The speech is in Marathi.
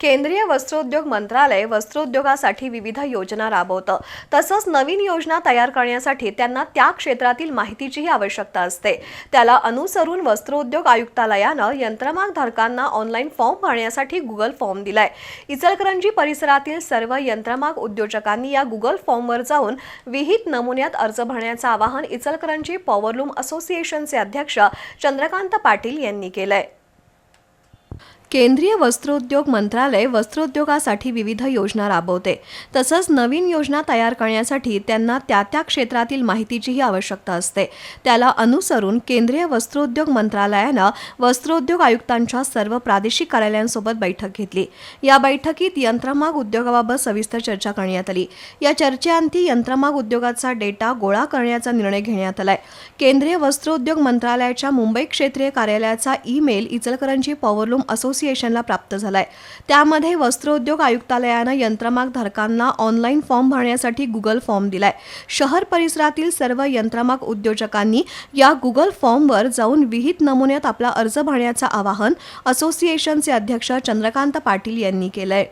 केंद्रीय वस्त्रोद्योग मंत्रालय वस्त्रोद्योगासाठी विविध योजना राबवतं. तसंच नवीन योजना तयार करण्यासाठी त्यांना त्या क्षेत्रातील माहितीचीही आवश्यकता असते. त्याला अनुसरून वस्त्रोद्योग आयुक्तालयानं यंत्रमाग धारकांना ऑनलाईन फॉर्म भरण्यासाठी गुगल फॉर्म दिलाय. इचलकरंजी परिसरातील सर्व यंत्रमाग उद्योजकांनी या गुगल फॉर्मवर जाऊन विहित नमुन्यात अर्ज भरण्याचं आवाहन इचलकरंजी पॉवरलूम असोसिएशनचे अध्यक्ष चंद्रकांत पाटील यांनी केलंय. केंद्रीय वस्त्रोद्योग मंत्रालय वस्त्रोद्योगासाठी विविध योजना राबवते. तसंच नवीन योजना तयार करण्यासाठी त्यांना त्या त्या क्षेत्रातील माहितीचीही आवश्यकता असते. त्याला अनुसरून केंद्रीय वस्त्रोद्योग मंत्रालयानं वस्त्रोद्योग आयुक्तांच्या सर्व प्रादेशिक कार्यालयांसोबत बैठक घेतली. या बैठकीत यंत्रमाग उद्योगाबाबत सविस्तर चर्चा करण्यात आली. या चर्चेअंती यंत्रमाग उद्योगाचा डेटा गोळा करण्याचा निर्णय घेण्यात आलाय. केंद्रीय वस्त्रोद्योग मंत्रालयाच्या मुंबई क्षेत्रीय कार्यालयाचा ईमेल इचलकरंजी पॉवरलूम असोसिएशनला प्राप्त झालाय. त्यामध्ये वस्त्रोद्योग आयुक्तालयानं यंत्रमाग धारकांना ऑनलाईन फॉर्म भरण्यासाठी गुगल फॉर्म दिलाय. शहर परिसरातील सर्व यंत्रमाग उद्योजकांनी या गुगल फॉर्मवर जाऊन विहित नमुन्यात आपला अर्ज भरण्याचं आवाहन असोसिएशनचे अध्यक्ष चंद्रकांत पाटील यांनी केलंय.